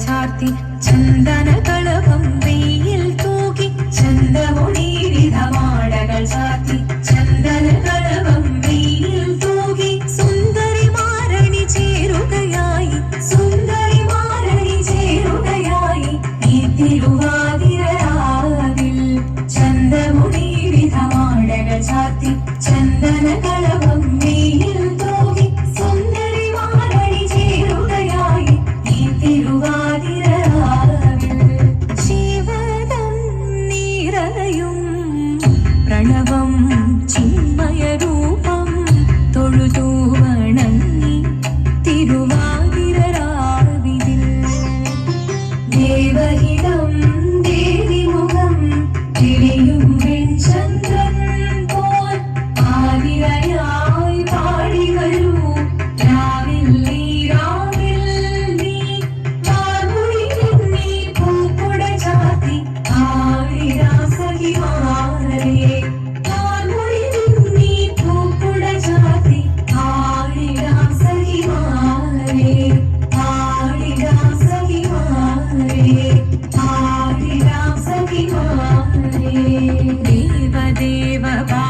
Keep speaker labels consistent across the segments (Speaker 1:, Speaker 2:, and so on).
Speaker 1: ചാർത്തി ചന്ദന കളവും വെയിൽ തൂകി ചന്ദമുണീരിതമാടകൾ ചാർത്തി ചന്ദന കളവും വെയിൽ തൂകി സുന്ദരി മാരണി ചേരുകയായി സുന്ദരി മാരണി ചേരുകയായി ഈ തിരുവാതിരാതിൽ ചന്ദമുണീരിതമാടകൾ ചാർത്തി ചന്ദന കളവും Chỉ Bye.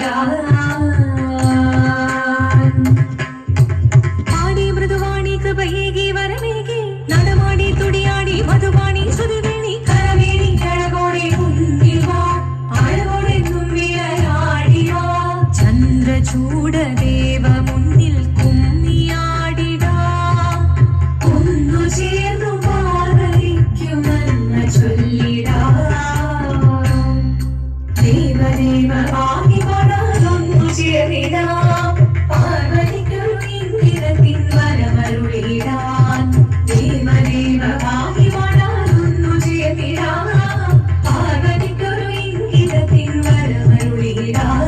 Speaker 1: God. ruhira